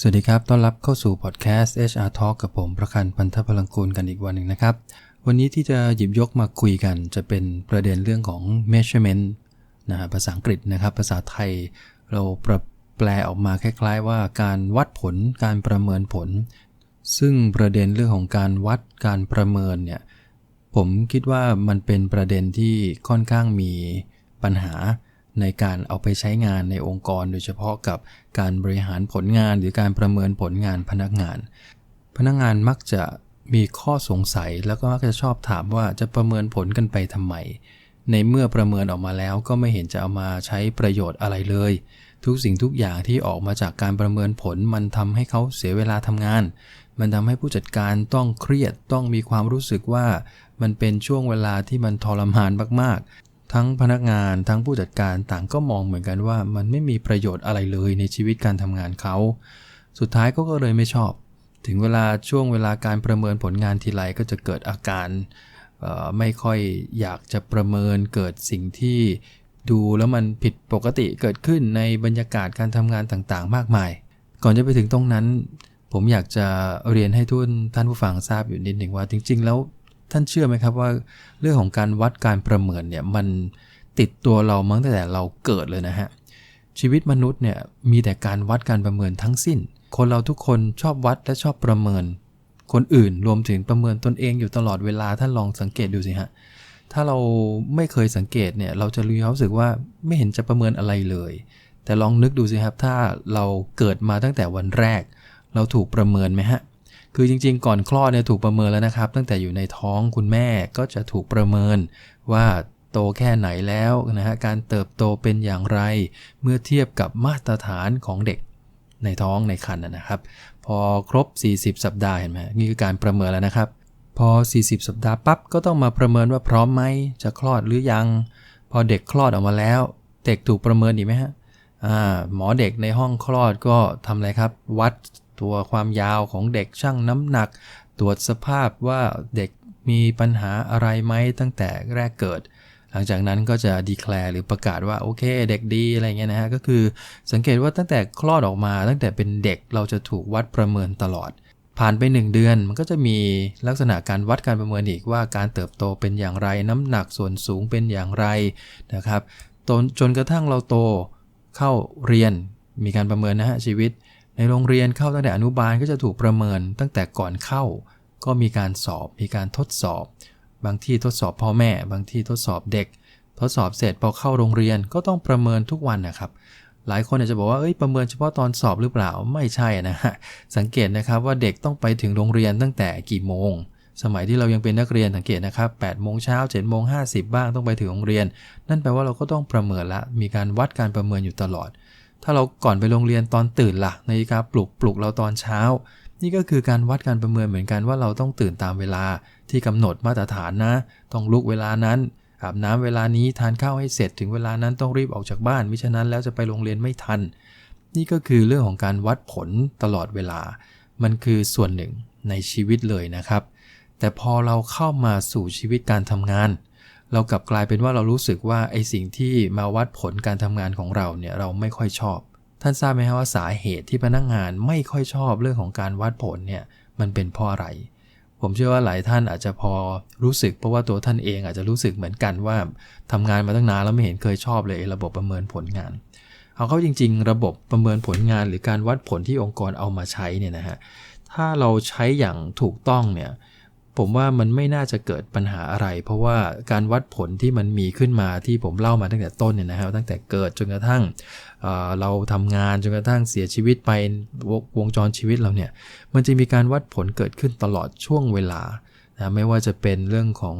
สวัสดีครับ ต้อนรับเข้าสู่พอดแคสต์ HR Talk กับผม ประคันพันธพลังกูลกันอีกวันหนึ่งนะครับ วันนี้ที่จะหยิบยกมาคุยกันจะเป็นประเด็นเรื่องของ measurement นะฮะภาษาอังกฤษนะครับ ภาษาไทยเราแปลออกมาคล้าย ๆ ว่าการวัดผล การประเมินผล ซึ่งประเด็นเรื่องของการวัดการประเมินเนี่ย ผมคิดว่ามันเป็นประเด็นที่ค่อนข้างมีปัญหา ในการเอาไปใช้งานในองค์กร โดยเฉพาะกับการบริหารผลงานหรือการประเมินผลงานพนักงาน พนักงานมักจะมีข้อสงสัยแล้วก็มักจะชอบถามว่าจะประเมินผลกันไปทำไม ในเมื่อประเมินออกมาแล้วก็ไม่เห็นจะเอามาใช้ประโยชน์อะไรเลย ทุกสิ่งทุกอย่างที่ออกมาจากการประเมินผลมันทำให้เขาเสียเวลาทำงาน มันทำให้ผู้จัดการต้องเครียดต้องมีความรู้สึกว่า มันเป็นช่วงเวลาที่มันทรมานมาก ทั้งพนักงานทั้งผู้จัดการต่างก็มองเหมือนกันว่า มันไม่มีประโยชน์อะไรเลยในชีวิตการทำงานเขา สุดท้ายก็ก็เลยไม่ชอบ ถึงเวลาช่วงเวลาการประเมินผลงานทีไรก็จะเกิดอาการไม่ค่อยอยากจะประเมินเกิดสิ่งที่ดูแล้วมันผิดปกติเกิดขึ้นในบรรยากาศการทำงานต่างๆ มากมาย ก่อนจะไปถึงตรงนั้น ผมอยากจะเรียนให้ทุนท่านผู้ฟังทราบอยู่นิดหนึ่งว่าจริง ๆ แล้ว ท่านเชื่อไหมครับว่าเรื่องของการวัดการประเมินเนี่ยมันติดตัวเรามั้งแต่เราเกิดเลยนะฮะชีวิตมนุษย์เนี่ยมีแต่การวัดการประเมินทั้งสิ้น คนเราทุกคนชอบวัดและชอบประเมิน คนอื่นรวมถึงประเมินตนเองอยู่ตลอดเวลาท่านลองสังเกตดูสิฮะถ้าเราไม่เคยสังเกตเนี่ยเราจะรู้รู้สึกว่าไม่เห็นจะประเมินอะไรเลย แต่ลองนึกดูสิครับถ้าเราเกิดมาตั้งแต่วันแรก เราถูกประเมินไหมฮะ คือจริง ๆ ก่อนคลอดเนี่ยถูกประเมินแล้วนะครับ ตั้งแต่อยู่ในท้องคุณแม่ก็จะถูกประเมินว่าโตแค่ไหนแล้วนะฮะการเติบโตเป็นอย่างไร เมื่อเทียบกับมาตรฐานของเด็กในท้องในครรภ์นะครับ พอครบ 40 สัปดาห์เห็นไหมนี่คือการประเมินแล้วนะครับ พอ 40 สัปดาห์ปั๊บก็ต้องมาประเมินว่าพร้อมไหมจะคลอดหรือยัง พอเด็กคลอดออกมาแล้ว เด็กถูกประเมินอีกไหมฮะหมอเด็กในห้องคลอดก็ทำอะไรครับ วัด ตัวความยาวของเด็กช่างน้ำหนัก ตรวจสภาพว่าเด็กมีปัญหาอะไรไหมตั้งแต่แรกเกิด หลังจากนั้นก็จะดีแคลร์หรือประกาศว่าโอเคเด็กดีอะไรเงี้ยนะฮะก็คือสังเกตว่าตั้งแต่คลอดออกมา ตั้งแต่เป็นเด็กเราจะถูกวัดประเมินตลอด ผ่านไป 1 เดือนมันก็จะมีลักษณะการวัดการประเมินอีกว่าการเติบโตเป็นอย่างไรน้ำหนักส่วนสูงเป็นอย่างไรนะครับจนกระทั่งเราโตเข้าเรียนมีการประเมินนะฮะชีวิต ในโรงเรียนเข้าตั้งแต่อนุบาลก็จะถูกประเมินตั้งแต่ก่อนเข้า ก็มีการสอบ มีการทดสอบ บางที่ทดสอบพ่อแม่ บางที่ทดสอบเด็ก ทดสอบเสร็จพอเข้าโรงเรียนก็ต้องประเมินทุกวันนะครับ หลายคนอาจจะบอกว่าเอ้ยประเมินเฉพาะตอนสอบหรือเปล่าไม่ใช่นะฮะสังเกตนะครับว่าเด็กต้องไปถึงโรงเรียนตั้งแต่กี่โมงสมัยที่เรายังเป็นนักเรียนสังเกตนะครับ8โมงเช้า7โมง50 บ้างต้องไปถึงโรงเรียน นั่นแปลว่าเราก็ต้องประเมินละ มีการวัดการประเมินอยู่ตลอด ถ้าเราก่อนไปโรงเรียนตอนตื่นละ่ะนาฬิกาปลุกปลุกเราตอนเช้า นี่ก็คือการวัดการประเมินเหมือนกันว่าเราต้องตื่นตามเวลาที่กำหนดมาตรฐานนะ ต้องลุกเวลานั้นอาบน้ำเวลานี้ทานข้าวให้เสร็จถึงเวลานั้นต้องรีบออกจากบ้านมิฉะนั้นแล้วจะไปโรงเรียนไม่ทัน นี่ก็คือเรื่องของการวัดผลตลอดเวลา มันคือส่วนหนึ่งในชีวิตเลยนะครับ แต่พอเราเข้ามาสู่ชีวิตการทำงาน เรากลับกลายเป็นว่าเรารู้สึกว่าไอสิ่งที่มาวัดผลการทำงานของเราเนี่ยเราไม่ค่อยชอบ ท่านทราบไหมครับว่าสาเหตุที่พนักงงานไม่ค่อยชอบเรื่องของการวัดผลเนี่ยมันเป็นเพราะอะไร ผมเชื่อว่าหลายท่านอาจจะพอรู้สึกเพราะว่าตัวท่านเองอาจจะรู้สึกเหมือนกันว่าทำงานมาตั้งนานแล้วไม่เห็นเคยชอบเลยระบบประเมินผลงานเอาเข้าจริง ๆ ระบบประเมินผลงานหรือการวัดผลที่องค์กรเอามาใช้เนี่ยนะฮะถ้าเราใช้อย่างถูกต้องเนี่ย ผมว่ามันไม่น่าจะเกิดปัญหาอะไร เพราะว่าการวัดผลที่มันมีขึ้นมาที่ผมเล่ามาตั้งแต่ต้นเนี่ยนะครับตั้งแต่เกิดจนกระทั่งเราทำงานจนกระทั่งเสียชีวิตไปวงจรชีวิตเราเนี่ยมันจะมีการวัดผลเกิดขึ้นตลอดช่วงเวลานะไม่ว่าจะเป็นเรื่องของ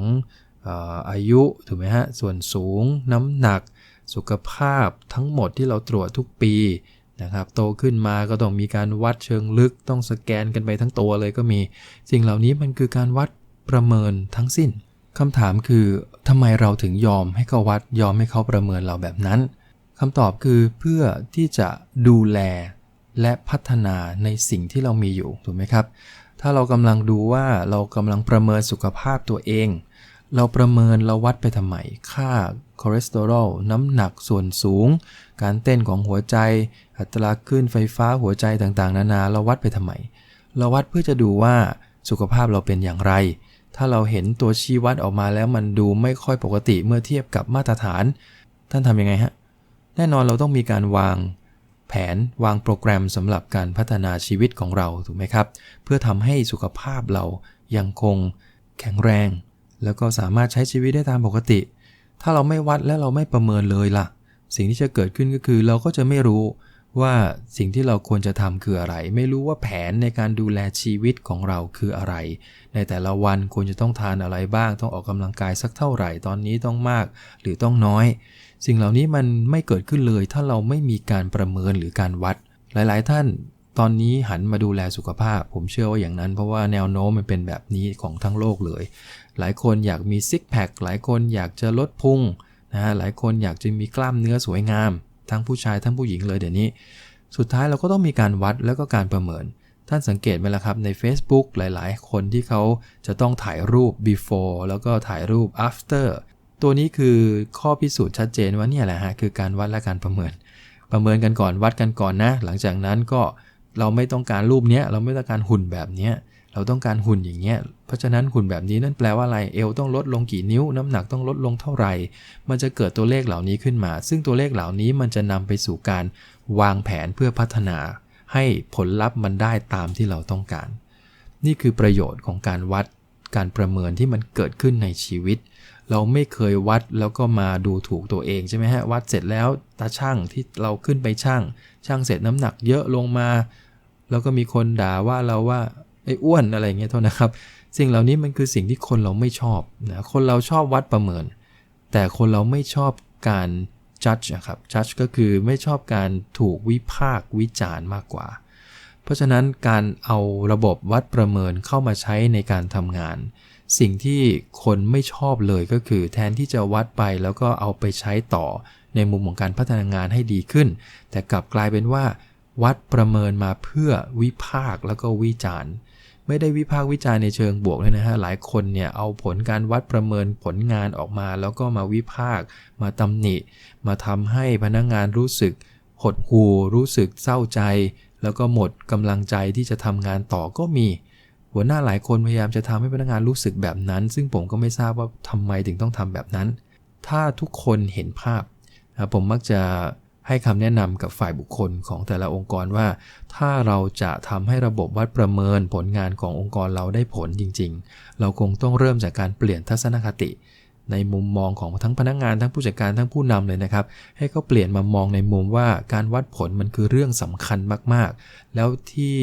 อายุถูกไหมฮะส่วนสูง น้ำหนัก สุขภาพทั้งหมดที่เราตรวจทุกปี นะครับโตขึ้นมาก็ต้องมีการวัดเชิงลึกต้องสแกนกันไปทั้งตัวเลยก็มี สิ่งเหล่านี้มันคือการวัดประเมินทั้งสิ้นคำถามคือทำไมเราถึงยอมให้เขาวัดยอมให้เขาประเมินเราแบบนั้นคำตอบคือเพื่อที่จะดูแลและพัฒนาในสิ่งที่เรามีอยู่ถูกไหมครับ ถ้าเรากำลังดูว่าเรากำลังประเมินสุขภาพตัวเอง เราประเมินเราวัดไปทำไมค่า คอเลสเตอรอลน้ำหนักส่วนสูง การเต้นของหัวใจ อัตราคลื่นไฟฟ้าหัวใจต่างๆ นานาเราวัดไปทำไม เราวัดเพื่อจะดูว่าสุขภาพเราเป็นอย่างไร ถ้าเราเห็นตัวชี้วัดออกมาแล้วมันดูไม่ค่อยปกติเมื่อเทียบกับมาตรฐาน ท่านทำยังไงฮะ แน่นอนเราต้องมีการวางแผนวางโปรแกรมสำหรับการพัฒนาชีวิตของเราถูกไหมครับ เพื่อทำให้สุขภาพเรายังคงแข็งแรง แล้วก็สามารถใช้ชีวิตได้ตามปกติ ถ้าเราไม่วัดและเราไม่ประเมินเลยล่ะ สิ่งที่จะเกิดขึ้นก็คือเราก็จะไม่รู้ว่าสิ่งที่เราควรจะทำคืออะไร ไม่รู้ว่าแผนในการดูแลชีวิตของเราคืออะไร ในแต่ละวันควรจะต้องทานอะไรบ้าง ต้องออกกำลังกายสักเท่าไหร่ ตอนนี้ต้องมากหรือต้องน้อย สิ่งเหล่านี้มันไม่เกิดขึ้นเลย ถ้าเราไม่มีการประเมินหรือการวัด หลาย ๆ ท่าน ตอนนี้หันมาดูแลสุขภาพ ผมเชื่อว่าอย่างนั้น เพราะว่าแนวโน้มมันเป็นแบบนี้ของทั้งโลกเลย หลายคนอยากมีซิกแพคหลายคนอยากจะลดพุงนะฮะหลายคนอยากจะมีกล้ามเนื้อสวยงาม ทั้งผู้ชายทั้งผู้หญิงเลยเดี๋ยวนี้ สุดท้ายเราก็ต้องมีการวัดแล้วก็การประเมิน ท่านสังเกตไหมล่ะครับใน Facebook หลาย ๆ คนที่เขาจะต้องถ่ายรูป before แล้วก็ถ่ายรูป after ตัวนี้คือข้อพิสูจน์ชัดเจนว่าเนี่ยแหละฮะคือการวัดและการประเมิน ประเมินกันก่อนวัดกันก่อนนะ หลังจากนั้นก็ เราไม่ต้องการรูปเนี้ยเราไม่ต้องการหุ่นแบบเนี้ยเราต้องการหุ่นอย่างเงี้ย เพราะฉะนั้นหุ่นแบบนี้นั่นแปลว่าอะไรเอวต้องลดลงกี่นิ้ว น้ำหนักต้องลดลงเท่าไหร่ มันจะเกิดตัวเลขเหล่านี้ขึ้นมา ซึ่งตัวเลขเหล่านี้มันจะนำไปสู่การวางแผนเพื่อพัฒนา ให้ผลลัพธ์มันได้ตามที่เราต้องการ นี่คือประโยชน์ของการวัดการประเมินที่มันเกิดขึ้นในชีวิต เราไม่เคยวัดแล้วก็มาดูถูกตัวเองใช่ไหมฮะวัดเสร็จแล้วตาช่างที่เราขึ้นไปช่างช่างเสร็จน้ำหนักเยอะลงมา แล้วก็มีคนด่าว่าเราว่าไอ้อ้วนอะไรเงี้ยเท่านะครับ สิ่งเหล่านี้มันคือสิ่งที่คนเราไม่ชอบนะคนเราชอบวัดประเมิน แต่คนเราไม่ชอบการ judge นะครับ judge ก็คือไม่ชอบการถูกวิพากวิจารณ์มากกว่า เพราะฉะนั้นการเอาระบบวัดประเมินเข้ามาใช้ในการทำงาน สิ่งที่คนไม่ชอบเลยก็คือ แทนที่จะวัดไปแล้วก็เอาไปใช้ต่อในมุมของการพัฒนางานให้ดีขึ้น แต่กลับกลายเป็นว่า วัดประเมินมาเพื่อวิพากษ์แล้วก็วิจารณ์ ไม่ได้วิพากษ์วิจารณ์ในเชิงบวกเลยนะฮะหลายคนเนี่ยเอาผลการวัดประเมินผลงานออกมา แล้วก็มาวิพากษ์มาตำหนิ มาทำให้พนักงงานรู้สึกหดหู่รู้สึกเศร้าใจ แล้วก็หมดกำลังใจที่จะทำงานต่อก็มี หัวหน้าหลายคนพยายามจะทำให้พนักงานรู้สึกแบบนั้น ซึ่งผมก็ไม่ทราบว่าทำไมถึงต้องทำแบบนั้น ถ้าทุกคนเห็นภาพผมมักจะ ให้คำแนะนำกับฝ่ายบุคคลของแต่ละองค์กรว่า ถ้าเราจะทำให้ระบบวัดประเมินผลงานขององค์กรเราได้ผลจริง ๆ เราคงต้องเริ่มจากการเปลี่ยนทัศนคติ ในมุมมองของทั้งพนักงงานทั้งผู้จัดการทั้งผู้นำเลยนะครับ ให้เขาเปลี่ยนมามองในมุมว่าการวัดผลมันคือเรื่องสำคัญมากๆ แล้วที่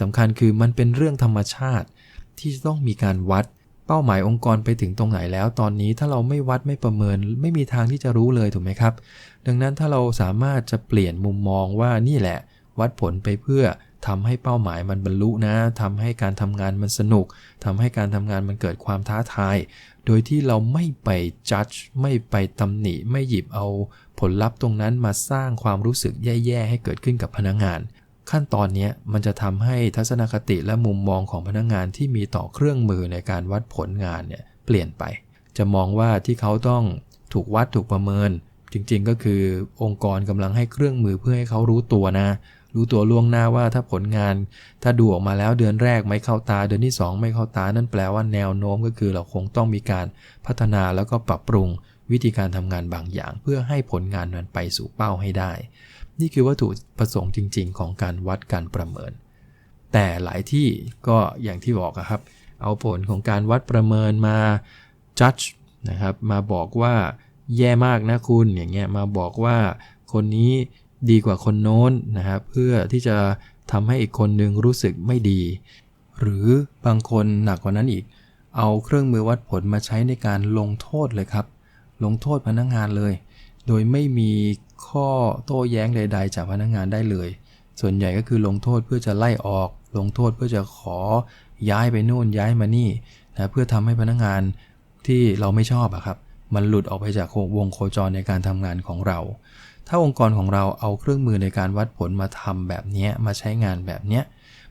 สำคัญคือมันเป็นเรื่องธรรมชาติ ที่ต้องมีการวัดเป้าหมายองค์กรไปถึงตรงไหนแล้ว ตอนนี้ถ้าเราไม่วัดไม่ประเมิน ไม่มีทางที่จะรู้เลยถูกไหมครับ ดังนั้นถ้าเราสามารถจะเปลี่ยนมุมมองว่านี่แหละ วัดผลไปเพื่อทำให้เป้าหมายมันบรรลุนะทำให้การทำงานมันสนุกทำให้การทำงานมันเกิดความท้าทาย โดยที่เราไม่ไปจัดไม่ไปตำหนิ ไม่หยิบเอาผลลัพธ์ตรงนั้นมาสร้างความรู้สึกแย่ๆให้เกิดขึ้นกับพนักงงาน ขั้นตอนนี้มันจะทำให้ทัศนคติและมุมมองของพนักงงานที่มีต่อเครื่องมือในการวัดผลงานเนี่ยเปลี่ยนไป จะมองว่าที่เขาต้องถูกวัดถูกประเมิน จริงๆก็คือองค์กรกำลังให้เครื่องมือเพื่อให้เขารู้ตัวนะ รู้ตัวล่วงหน้าว่าถ้าผลงาน ถ้าดูออกมาแล้วเดือนแรกไม่เข้าตา เดือนที่ 2 ไม่เข้าตา นั่นแปลว่าแนวโน้มก็คือเราคงต้องมีการพัฒนาแล้วก็ปรับปรุงวิธีการทำงานบางอย่าง เพื่อให้ผลงานนั้นไปสู่เป้าให้ได้ นี่คือวัตถุประสงค์จริง ๆ ของการวัดการประเมิน แต่หลายที่ก็อย่างที่บอกครับ เอาผลของการวัดประเมินมา judge นะครับมาบอกว่า แย่มากนะคุณอย่างเงี้ยมาบอกว่าคนนี้ดีกว่าคนโน้นนะครับเพื่อที่จะทำให้อีกคนนึงรู้สึกไม่ดี หรือบางคนหนักกว่านั้นอีก เอาเครื่องมือวัดผลมาใช้ในการลงโทษเลยครับ ลงโทษพนักงงานเลย โดยไม่มีข้อโต้แย้งใด ๆ จากพนักงงานได้เลย ส่วนใหญ่ก็คือลงโทษเพื่อจะไล่ออก ลงโทษเพื่อจะขอย้ายไปโน่นย้ายมานี่นะเพื่อทำให้พนักงานที่เราไม่ชอบอะครับ มันหลุดออกไปจากวงโคจรในการทำงานของเรา ถ้าองค์กรของเราเอาเครื่องมือในการวัดผลมาทำแบบนี้มาใช้งานแบบนี้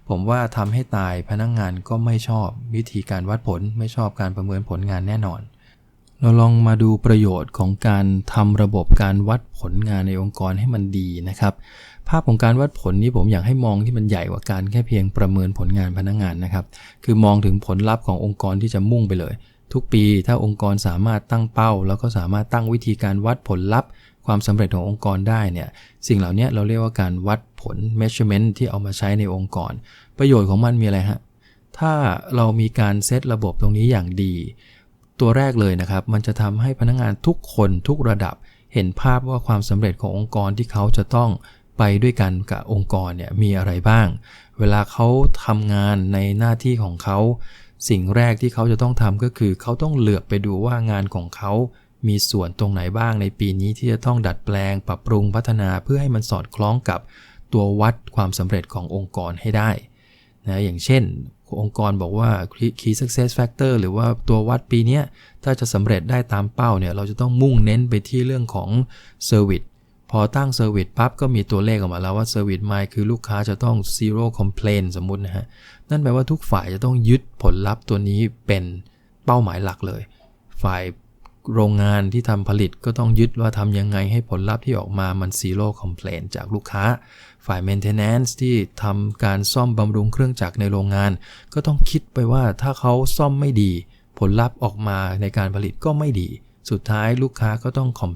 ผมว่าทำให้ตายพนักงงานก็ไม่ชอบ วิธีการวัดผลไม่ชอบการประเมินผลงานแน่นอน เราลองมาดูประโยชน์ของการทำระบบการวัดผลงานในองค์กรให้มันดีนะครับภาพของการวัดผลนี้ผมอยากให้มองที่มันใหญ่กว่าการแค่เพียงประเมินผลงานพนักงงานนะครับ คือมองถึงผลลัพธ์ขององค์กรที่จะมุ่งไปเลย ทุกปีถ้าองค์กรสามารถตั้งเป้า แล้วก็สามารถตั้งวิธีการวัดผลลัพธ์ ความสำเร็จขององค์กรได้เนี่ยสิ่งเหล่านี้เราเรียกว่าการวัดผล measurement ที่เอามาใช้ในองค์กร ประโยชน์ของมันมีอะไรฮะถ้าเรามีการเซตระบบตรงนี้อย่างดี ตัวแรกเลยนะครับ มันจะทำให้พนักงงานทุกคนทุกระดับ เห็นภาพว่าความสำเร็จขององค์กรที่เขาจะต้องไปด้วยกันกับองค์กรเนี่ยมีอะไรบ้าง เวลาเขาทำงานในหน้าที่ของเขา สิ่งแรกที่เขาจะต้องทำก็คือ เขาต้องเหลือบไปดูว่างานของเขา มีส่วนตรงไหนบ้างในปีนี้ที่จะต้องดัดแปลง ปรับปรุงพัฒนาเพื่อให้มันสอดคล้องกับตัววัดความสำเร็จขององค์กรให้ได้นะอย่างเช่น องค์กรบอกว่า Key Success Factor หรือว่าตัววัดปีนี้ถ้าจะสำเร็จได้ตามเป้าเนี่ยเราจะต้องมุ่งเน้นไปที่เรื่องของ Service พอตั้ง Service ปั๊บก็มีตัวเลขออกมาแล้วว่า Service m i คือลูกค้าจะต้อง zero complaint สมมุตินะฮะ นั่นแปลว่าทุกฝ่ายจะต้องยึดผลลัพธ์ตัวนี้เป็นเป้าหมายหลักเลย ฝ่ายโรงงานที่ทำผลิตก็ต้องยึดว่าทำยังไงให้ผลลัพธ์ที่ออกมามัน zero complaint จากลูกค้า ฝ่าย maintenance ที่ทำการซ่อมบำรุงเครื่องจักรในโรงงาน ก็ต้องคิดไปว่าถ้าเขาซ่อมไม่ดี ผลลัพธ์ออกมาในการผลิตก็ไม่ดี สุดท้ายลูกค้าก็ต้องคอม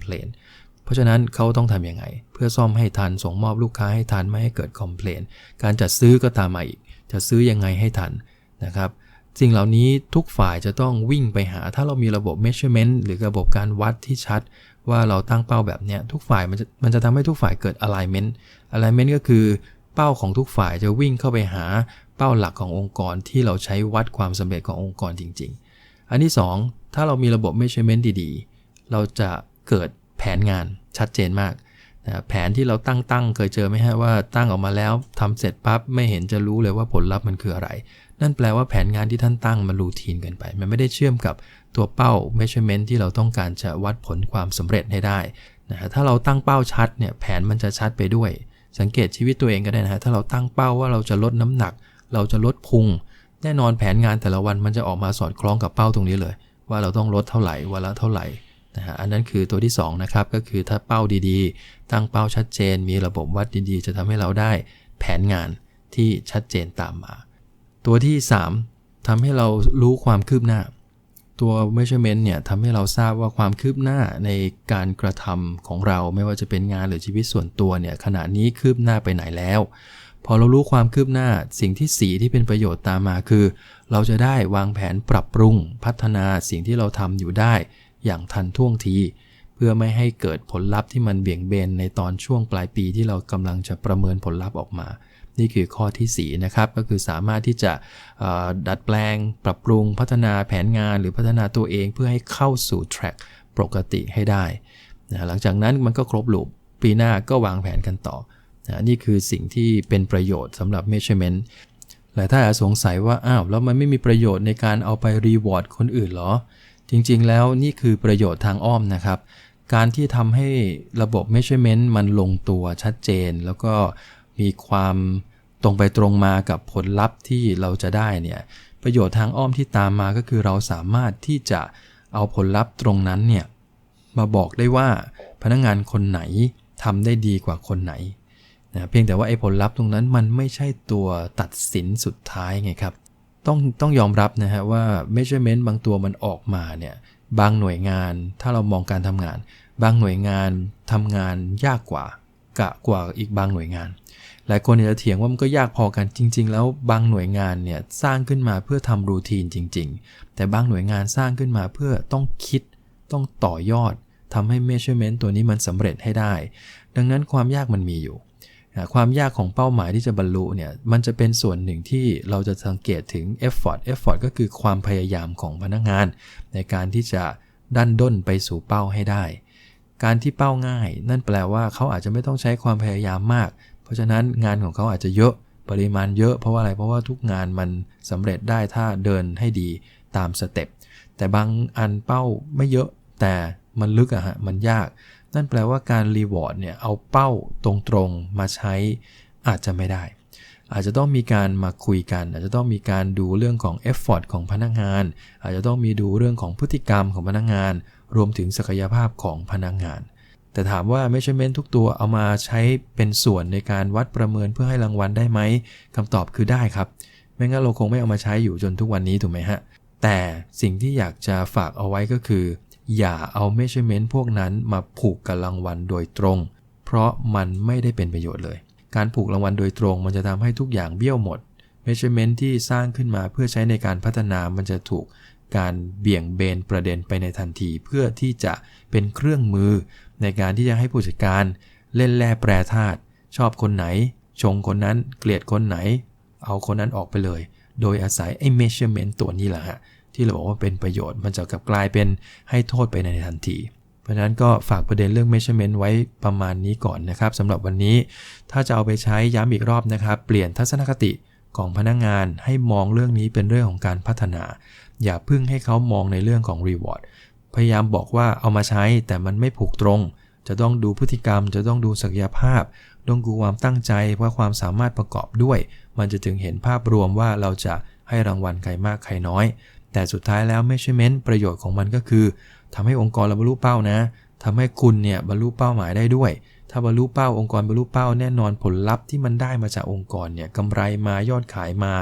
เพราะฉะนั้นเขาต้องทำยังไง เพื่อซ่อมให้ทันส่งมอบลูกค้าให้ทันไม่ให้เกิดคอมเพลนการจัดซื้อก็ตามมาอีก จะซื้อยังไงให้ทันนะครับสิ่งเหล่านี้ทุกฝ่ายจะต้องวิ่งไปหา ถ้าเรามีระบบ measurement หรือระบบการวัดที่ชัด ว่าเราตั้งเป้าแบบนี้ทุกฝ่ายมันจะมันจะทำให้ทุกฝ่ายเกิด alignment alignment ก็คือเป้าของทุกฝ่ายจะวิ่งเข้าไปหาเป้าหลักขององค์กรที่เราใช้วัดความสำเร็จขององค์กรจริง ๆ อันที่ 2 ถ้าเรามีระบบ measurement ดีๆ เราจะเกิด นงานชัดเจนมากนะแผนที่เราตั้งตั้งเคยเจอไหมฮะว่าตั้งออกมาแล้วทำเสร็จปั๊บไม่เห็นจะรู้เลยว่าผลลัพธ์มันคืออะไร นั่นแปลว่าแผนงานที่ท่านตั้งมันรูทีนเกินไป มันไม่ได้เชื่อมกับตัวเป้า measurement ที่เราต้องการจะวัดผลความสำเร็จให้ได้นะถ้าเราตั้งเป้าชัดเนี่ยแผนมันจะชัดไปด้วย สังเกตชีวิตตัวเองก็ได้นะฮะถ้าเราตั้งเป้าว่าเราจะลดน้ำหนัก เราจะลดพุงแน่นอนแผนงานแต่ละวันมันจะออกมาสอดคล้องกับเป้าตรงนี้เลย ว่าเราต้องลดเท่าไหร่วันละเท่าไหร่ นะฮะอันนั้นคือตัวที่2นะครับก็คือถ้าเป้าดีๆ ตั้งเป้าชัดเจน มีระบบวัดดีๆ จะทำให้เราได้แผนงานที่ชัดเจนตามมา ตัวที่ 3ทำให้เรารู้ความคืบหน้า ตัว measurement เนี่ยทำให้เราทราบว่าความคืบหน้าในการกระทำของเราไม่ว่าจะเป็นงานหรือชีวิตส่วนตัวเนี่ยขณะนี้คืบหน้าไปไหนแล้ว พอเรารู้ความคืบหน้าสิ่งที่สีที่เป็นประโยชน์ตามมาคือ เราจะได้วางแผนปรับปรุงพัฒนาสิ่งที่เราทำอยู่ได้ อย่างทันท่วงที เพื่อไม่ให้เกิดผลลัพธ์ที่มันเบี่ยงเบนในตอนช่วงปลายปีที่เรากำลังจะประเมินผลลัพธ์ออกมา นี่คือข้อที่4นะครับก็คือสามารถที่จะดัดแปลง ปรับปรุงพัฒนาแผนงานหรือพัฒนาตัวเองเพื่อให้เข้าสู่แทร็กปกติให้ได้นะหลังจากนั้นมันก็ครบลูปปีหน้าก็วางแผนกันต่อนะนี่คือสิ่งที่เป็นประโยชน์สำหรับ measurement หลายท่าอาจสงสัยว่า อ้าว แล้วมันไม่มีประโยชน์ในการเอาไปรีวอร์ดคนอื่นหรอ จริงๆ แล้วนี่คือประโยชน์ทางอ้อมนะครับ การที่ทำให้ระบบ measurement มันลงตัวชัดเจน แล้วก็มีความตรงไปตรงมากับผลลัพธ์ที่เราจะได้เนี่ยประโยชน์ทางอ้อมที่ตามมาก็คือเราสามารถที่จะเอาผลลัพธ์ตรงนั้นเนี่ยมาบอกได้ว่าพนักงงานคนไหนทำได้ดีกว่าคนไหนนะเพียงแต่ว่าไอ้ผลลัพธ์ตรงนั้นมันไม่ใช่ตัวตัดสินสุดท้ายไงครับ ต้องต้องยอมรับนะฮะว่า measurement บางตัวมันออกมาเนี่ยบางหน่วยงานถ้าเรามองการทำงาน บางหน่วยงานทำงานยากกว่ากะกว่าอีกบางหน่วยงาน หลายคนจะเถียงว่ามันก็ยากพอกันจริง ๆ แล้วบางหน่วยงานเนี่ยสร้างขึ้นมาเพื่อทำรูทีนจริง ๆ แต่บางหน่วยงานสร้างขึ้นมาเพื่อต้องคิดต้องต่อยอดทำให้ measurement ตัวนี้มันสำเร็จให้ได้ ดังนั้นความยากมันมีอยู่ ความยากของเป้าหมายที่จะบรรลุเนี่ยมันจะเป็นส่วนหนึ่งที่เราจะสังเกตถึง effort effort ก็คือความพยายามของพนักงาน ในการที่จะดันด้นไปสู่เป้าให้ได้ การที่เป้าง่าย นั่นแปลว่าเขาอาจจะไม่ต้องใช้ความพยายามมาก เพราะฉะนั้นงานของเขาอาจจะเยอะปริมาณเยอะเพราะว่าอะไรเพราะว่าทุกงานมันสำเร็จได้ถ้าเดินให้ดีตามสเต็ปแต่บางอันเป้าไม่เยอะแต่มันลึกอะฮะมันยาก นั่นแปลว่าการรีวอร์ดเนี่ยเอาเป้าตรงๆมาใช้อาจจะไม่ได้ อาจจะต้องมีการมาคุยกัน อาจจะต้องมีการดูเรื่องของเอฟฟอร์ตของพนักงาน อาจจะต้องมีดูเรื่องของพฤติกรรมของพนักงาน รวมถึงศักยภาพของพนักงงาน แต่ถามว่า measurement ทุกตัวเอามาใช้เป็นส่วนในการวัดประเมินเพื่อให้รางวัลได้ไหมคำตอบคือได้ครับ ไม่งั้นเราคงไม่เอามาใช้อยู่จนทุกวันนี้ถูกไหมฮะแต่สิ่งที่อยากจะฝากเอาไว้ก็คือ อย่าเอา measurement พวกนั้นมาผูกกับรางวัลโดยตรง เพราะมันไม่ได้เป็นประโยชน์เลย การผูกรางวัลโดยตรง มันจะทำให้ทุกอย่างเบี้ยวหมด measurement ที่สร้างขึ้นมาเพื่อใช้ในการพัฒนามันจะถูกการเบี่ยงเบนประเด็นไปในทันที เพื่อที่จะเป็นเครื่องมือ ในการที่จะให้ผู้จัดการเล่นแร่แปรธาตุชอบคนไหน ชงคนนั้นเกลียดคนไหน เอาคนนั้นออกไปเลย โดยอาศัยไอ้ measurement ตัวนี้แหละฮะ ที่เราบอกว่าเป็นประโยชน์ มันจะกลับกลายเป็นให้โทษไปในทันที เพราะฉะนั้นก็ฝากประเด็นเรื่อง measurement ไว้ประมาณนี้ก่อนนะครับสำหรับวันนี้ถ้าจะเอาไปใช้ย้ำอีกรอบนะครับ เปลี่ยนทัศนคติของพนักงงานให้มองเรื่องนี้เป็นเรื่องของการพัฒนา อย่าพึ่งให้เขามองในเรื่องของ reward พยายามบอกว่าเอามาใช้แต่มันไม่ผูกตรง จะต้องดูพฤติกรรม จะต้องดูศักยภาพ ต้องดูความตั้งใจว่าความสามารถประกอบด้วย มันจะถึงเห็นภาพรวมว่าเราจะให้รางวัลใครมากใครน้อย แต่สุดท้ายแล้วไม่ใช่เม้นประโยชน์ของมันก็คือทำให้องค์กรเราบรรลุเป้านะทำให้คุณเนี่ยบรรลุเป้าหมายได้ด้วย ถ้าบรรลุเป้าองค์กรบรรลุเป้าแน่นอนผลลัพธ์ที่มันได้มาจากองค์กรเนี่ยกำไรมายอดขายมา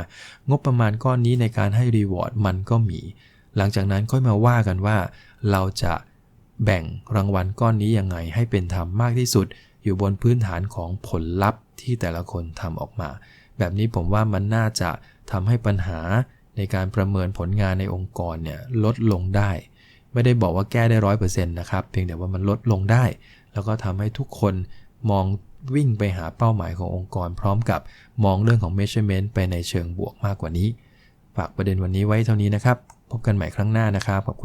งบประมาณก้อนนี้ในการให้รีวอร์ดมันก็มี หลังจากนั้นค่อยมาว่ากันว่า เราจะแบ่งรางวัลก้อนนี้ยังไงให้เป็นธรรมมากที่สุด อยู่บนพื้นฐานของผลลัพธ์ที่แต่ละคนทำออกมา แบบนี้ผมว่ามันน่าจะทำให้ปัญหา ในการประเมินผลงานในองค์กรเนี่ยลดลงได้ ไม่ได้บอกว่าแก้ได้ร้อยเปอร์เซ็นต์นะครับเพียงแต่ว่ามันลดลงได้ แล้วก็ทำให้ทุกคนมองวิ่งไปหาเป้าหมายขององค์กร พร้อมกับมองเรื่องของ measurement ไปในเชิงบวกมากกว่านี้ ฝากประเด็นวันนี้ไว้เท่านี้นะครับ พบกันใหม่ครั้งหน้านะครับขอบคุณ